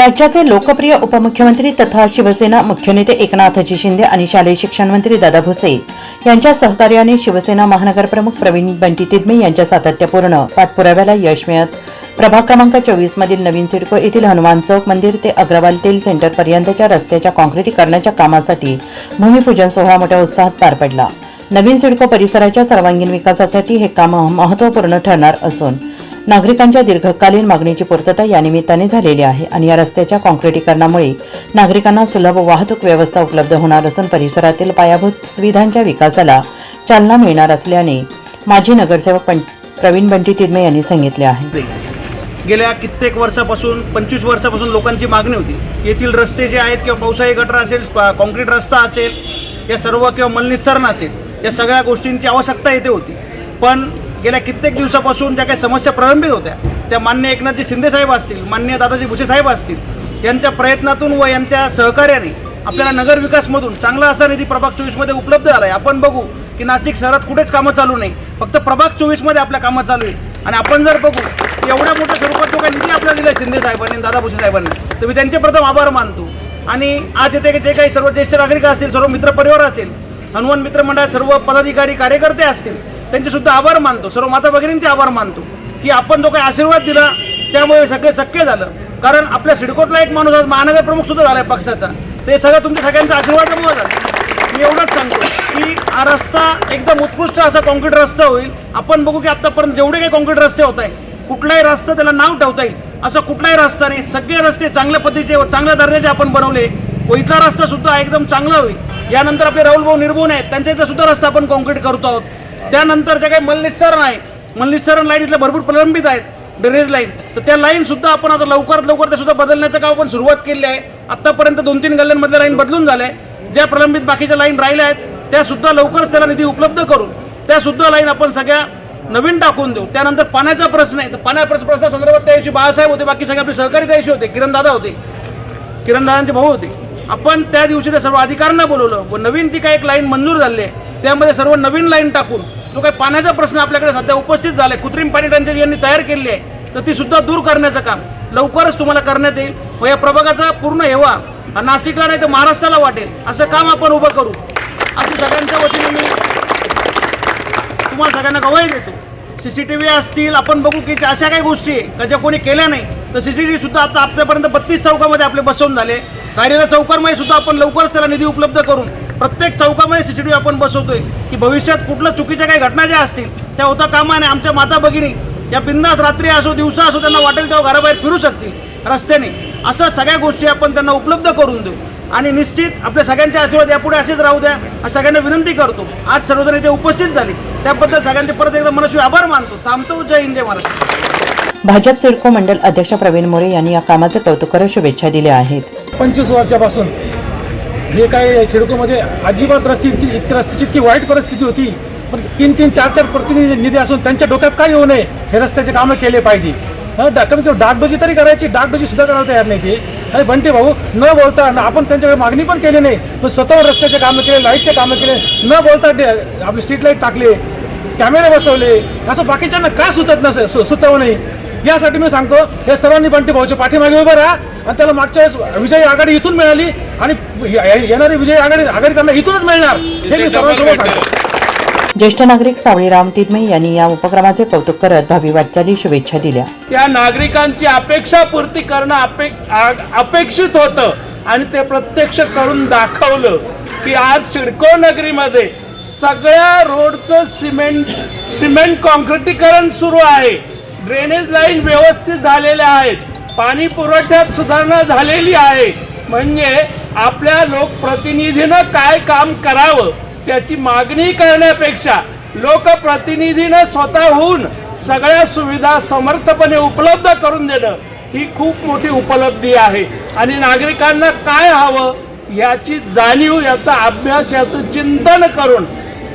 राज्याचे लोकप्रिय उपमुख्यमंत्री तथा शिवसेना मुख्य नेते एकनाथजी शिंदे आणि शालेय शिक्षण मंत्री दादा भुसे यांच्या सहकार्याने शिवसेना महानगरप्रमुख प्रवीण बंटी तिदमे यांच्या सातत्यपूर्ण पाठपुराव्याला यश मिळत. प्रभाग क्रमांक चोवीस मधील नवीन सिडको येथील हनुमान चौक मंदिर ते अग्रवाल तेल सेंटर पर्यंतच्या रस्त्याच्या काँक्रिटीकरणाच्या कामासाठी भूमिपूजन सोहळा मोठ्या उत्साहात पार पडला. नवीन सिडको परिसराच्या सर्वांगीण विकासासाठी हे काम महत्त्वपूर्ण ठरणार असून नागरिकांच्या दीर्घकालीन मागणीची पूर्तता या निमित्ताने झालेली आहे आणि या रस्त्याच्या काँक्रिटीकरणामुळे नागरिकांना सुलभ वाहतूक व्यवस्था उपलब्ध होणार असून परिसरातील पायाभूत सुविधांच्या विकासाला चालना मिळणार असल्याने माजी नगरसेवक पं- प्रवीण बंटी तिदमे यांनी सांगितले आहे. गेल्या कित्येक वर्षापासून पंचवीस वर्षापासून लोकांची मागणी होती येथील रस्ते जे आहेत किंवा पावसाळी गटर असेल काँक्रीट रस्ता असेल या सर्व किंवा मलनिसरण असेल या सगळ्या गोष्टींची आवश्यकता येथे होती. पण गेल्या कित्येक दिवसापासून ज्या काही समस्या प्रलंबित होत्या त्या मान्य एकनाथजी शिंदेसाहेब असतील मान्य दादाजी भुसे साहेब असतील यांच्या प्रयत्नातून व यांच्या सहकार्याने आपल्याला नगर विकासमधून चांगला असा निधी प्रभाग चोवीसमध्ये उपलब्ध झाला आहे आपण बघू की नाशिक शहरात कुठेच कामं चालू नाही. फक्त प्रभाग चोवीसमध्ये आपल्या कामं चालू आहे. आणि आपण जर बघू की एवढ्या मोठ्या स्वरूपात जो काही निधी आपल्याला दिला शिंदे साहेबांनी आणि दादा भुसे साहेबांनी तर मी त्यांचे प्रथम आभार मानतो. आणि आज येथे जे काही सर्व ज्येष्ठ नागरिक असतील सर्व मित्रपरिवार असेल हनुमान मित्र मंडळ सर्व पदाधिकारी कार्यकर्ते असतील त्यांचे सुद्धा आभार मानतो. सर्व माता भगिनींचे आभार मानतो. की आपण जो काही आशीर्वाद दिला त्यामुळे सगळे शक्य झालं. कारण आपल्या सिडकोतला एक माणूस आज महानगर प्रमुख सुद्धा झाला आहे पक्षाचा. ते सगळं तुमच्या सगळ्यांच्या आशीर्वादामुळे झालं. मी एवढंच सांगतो की हा रस्ता एकदम उत्कृष्ट असा कॉन्क्रीट रस्ता होईल. आपण बघू की आतापर्यंत जेवढे काही कॉन्क्रीट रस्ते होत आहे कुठलाही रस्ता त्याला नाव ठेवता येईल. असं कुठलाही रस्ता नाही. सगळे रस्ते चांगल्या पद्धतीचे व चांगल्या दर्जाचे आपण बनवले. व इथला रस्ता सुद्धा एकदम चांगला होईल. यानंतर आपले राहुल भाऊ निर्भून आहेत. त्यांच्या इथं सुद्धा रस्ता आपण कॉन्क्रीट करतो आहोत. त्यानंतर जे काही मलनिस्सरण आहे मलनिस्सरण लाईन इथल्या भरपूर प्रलंबित आहेत ड्रेनेज लाईन तर त्या लाईन सुद्धा आपण आता लवकरात लवकर त्यासुद्धा सुद्धा बदलण्याचं काम आपण सुरुवात केली आहे. आतापर्यंत दोन तीन गल्ल्यांमधल्या लाईन बदलून झाल्या आहे ज्या प्रलंबित बाकीच्या लाईन राहिल्या आहेत त्यासुद्धा लवकरच त्याला निधी उपलब्ध करून त्यासुद्धा लाईन आपण सगळ्या नवीन टाकून देऊ. त्यानंतर पाण्याचा प्रश्न आहे. तर पाण्या प्रश्न प्रश्नासंदर्भात त्या दिवशी बाळासाहेब होते बाकी सगळे आपले सहकारी त्या दिवशी होते. किरण दादा होते. किरण दादांचे भाऊ होते. आपण त्या दिवशी त्या सर्व अधिकाऱ्यांना बोलवलं. व नवीन जी काही एक लाईन मंजूर झाली आहे त्यामध्ये सर्व नवीन लाईन टाकून जो काही पाण्याचा प्रश्न आपल्याकडे सध्या उपस्थित झाला आहे कृत्रिम पाणी टंचाई यांनी तयार केली आहे तर ती सुद्धा दूर करण्याचं काम लवकरच तुम्हाला करण्यात येईल व या प्रभागाचा पूर्ण हेवा हा नाशिकला नाही तर महाराष्ट्राला वाटेल असं काम आपण उभं करू. असं सगळ्यांच्या वतीने मी तुम्हाला सगळ्यांना गवाही देतो. सी सी टी व्ही असतील आपण बघू की अशा काही गोष्टी आहे का ज्या कोणी केल्या नाही तर सी सी टी व्ही सुद्धा आता आतापर्यंत बत्तीस चौकामध्ये आपले बसवून झाले. गाडीला चौकांमध्ये सुद्धा आपण लवकरच त्याला निधी उपलब्ध करून प्रत्येक चौकामध्ये सी सी टी व्ही आपण बसवतोय की भविष्यात कुठलं चुकीच्या काही घटना ज्या असतील त्या होता कामा आणि आमच्या माता भगिनी या बिंदास रात्री असो दिवसा असो त्यांना वाटेल तेव्हा घराबाहेर फिरू शकतील रस्त्याने. असं सगळ्या गोष्टी आपण त्यांना उपलब्ध करून देऊ. आणि निश्चित आपल्या सगळ्यांचे आशीर्वाद यापुढे असेच राहू द्या. असं सगळ्यांना विनंती करतो. आज सर्वजण इथे उपस्थित झाले. त्याबद्दल सगळ्यांचे परत एकदा मनस्वी आभार मानतो. थांबतो. जय हिंद जय महाराष्ट्र. भाजप सिडको मंडल अध्यक्ष प्रवीण मोरे यांनी या कामाचे कौतुक शुभेच्छा दिल्या आहेत. पंचवीस वर्षापासून. हे काय शिडकोमध्ये अजिबात रस्ते इतकी इतकी रस्त्याची इतकी वाईट परिस्थिती होती. पण तीन तीन चार चार प्रतिनिधी निधी असून त्यांच्या डोक्यात काय येऊ नये? हे रस्त्याचे कामं केले पाहिजे. हं, डा- कमीत कमी डागडोजी तरी करायची. डागडोजी सुद्धा करायला तयार नाही ते. अरे बंटे भाऊ न बोलता न आपण त्यांच्याकडे मागणी पण केली नाही. पण स्वतःवर रस्त्याचे कामं केले लाईटचे कामं केले न बोलता डे- आपले स्ट्रीट लाइट टाकले कॅमेरे बसवले. असं बाकीच्यांना का सुचत नसे सुचवू नाही यासाठी मी सांगतो हे सर्वांनी बंटी भाऊच्या पाठीमागे उभं राहा आणि त्याला मागच्या वेळेस विजयी आघाडी इथून मिळाली आणि येणारी विजयी आघाडी आघाडी त्यांना इथूनच मिळणार हे मी सर्वांसमोर सांगतो. ज्येष्ठ नागरिक सावळीराम तिदमे यांनी या उपक्रमाचे कौतुक करत भावी वाटचाली शुभेच्छा दिल्या. त्या नागरिकांची अपेक्षा पूर्ती करणं अपेक्षित होतं आणि ते प्रत्यक्ष करून दाखवलं की आज सिडको नगरीमध्ये सगळ्या रोडचं सिमेंट सिमेंट कॉन्क्रिटीकरण सुरू आहे. ड्रेनेज लाईन व्यवस्थित झालेल्या आहेत. पाणी पुरवठ्यात सुधारणा झालेली आहे. म्हणजे आपल्या लोकप्रतिनिधीनं काय काम करावं त्याची मागणी करण्यापेक्षा लोकप्रतिनिधीनं स्वतःहून सगळ्या सुविधा समर्थपणे उपलब्ध करून देणं ही खूप मोठी उपलब्धी आहे. आणि नागरिकांना काय हवं याची जाणीव याचा अभ्यास याचं चिंतन करून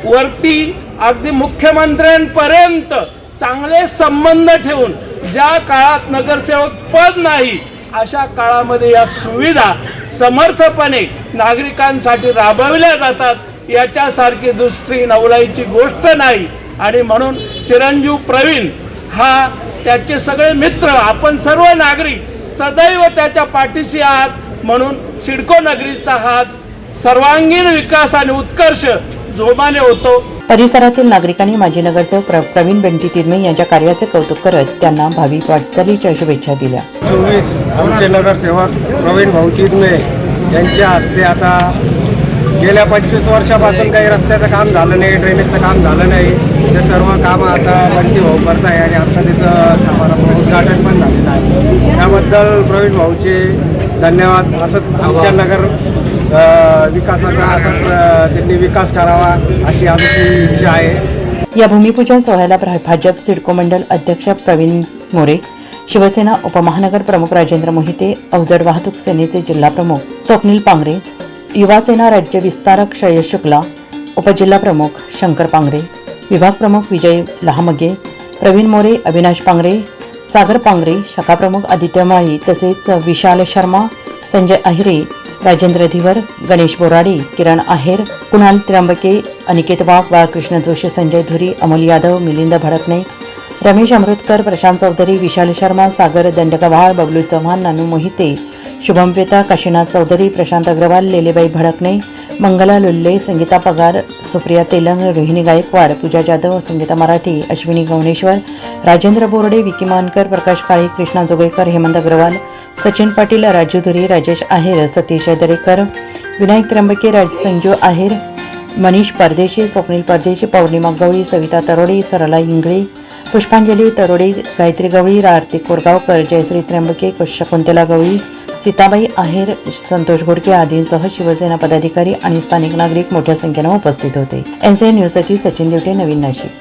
वरती अगदी मुख्यमंत्र्यांपर्यंत चांगले संबंध ठेवून ज्या काळात नगरसेवक पद नाही अशा काळामध्ये या सुविधा समर्थपणे नागरिकांसाठी राबविल्या जातात याच्यासारखी दुसरी नवलाईची गोष्ट नाही. आणि म्हणून चिरंजीव प्रवीण हा त्याचे सगळे मित्र आपण सर्व नागरिक सदैव त्याच्या पाठीशी आहात. म्हणून सिडको नगरीचा हाच सर्वांगीण विकास आणि उत्कर्ष जोमाने होतो. परिसरातील नागरिकांनी माजी नगरसेवक प्रवीण बेंटी तिरमे यांच्या कार्याचे कौतुक करत त्यांना भावी वाटचालीच्या शुभेच्छा दिल्या. चोवीस आमचे नगरसेवक प्रवीण भाऊ तिरमे यांच्या हस्ते आता गेल्या पंचवीस वर्षापासून काही रस्त्याचं काम झालं नाही ड्रेनेजचं काम झालं नाही. ते सर्व कामं आता बंटी भाऊ करत आहे आणि आता त्याचं समारंभ उद्घाटन पण झालेलं आहे. त्याबद्दल प्रवीण भाऊचे धन्यवाद. असंच आमच्या नगर विकासाचा असाच त्यांनी विकास करावा अशी आमची इच्छा आहे. या भूमिपूजन सोहळ्याला भाजप सिडको मंडल अध्यक्ष प्रवीण मोरे शिवसेना उपमहानगर प्रमुख राजेंद्र मोहिते अवजड वाहतूक सेनेचे जिल्हा प्रमुख स्वप्नील पांगरे युवासेना राज्य विस्तारक श्रेयस शुक्ला उपजिल्हा प्रमुख शंकर पांगरे विभाग प्रमुख विजय लहामगे प्रवीण मोरे अविनाश पांगरे सागर पांगरे शाखा प्रमुख आदित्य माळी तसेच विशाल शर्मा संजय अहिरे राजेंद्र धिवर गणेश बोराडे किरण आहेर कुणाल त्र्यंबके अनिकेत वाघ बाळकृष्ण जोशी संजय धुरी अमोल यादव मिलिंद भडकणे रमेश अमृतकर प्रशांत चौधरी विशाल शर्मा सागर दंडकवाळ बबलू चव्हाण नानू मोहिते शुभम वेता काशीनाथ चौधरी प्रशांत अग्रवाल लेलेबाई भडकणे मंगला लुल्ले संगीता पगार सुप्रिया तेलंग रोहिणी गायकवाड पूजा जाधव संगीता मराठी अश्विनी गवणेश्वर राजेंद्र बोर्डे विकी मानकर प्रकाश काळे कृष्णा जोगळेकर हेमंत अग्रवाल सचिन पाटील राजू धुरी राजेश आहेर सतीश दरेकर विनायक त्र्यंबके राज संजू आहेर मनीष परदेशी स्वप्नील परदेशी पौर्णिमा गवळी सविता तरोडे सरला इंगळे पुष्पांजली तरोडे गायत्री गवळी आरती कोरगावकर जयश्री त्र्यंबके शकुंतला गवळी सीताबाई आहेर संतोष घोडके आदींसह शिवसेना पदाधिकारी आणि स्थानिक नागरिक मोठ्या संख्येनं उपस्थित होते. एनसीएन न्यूजसाठी सचिन देवटे नवीन नाशिक.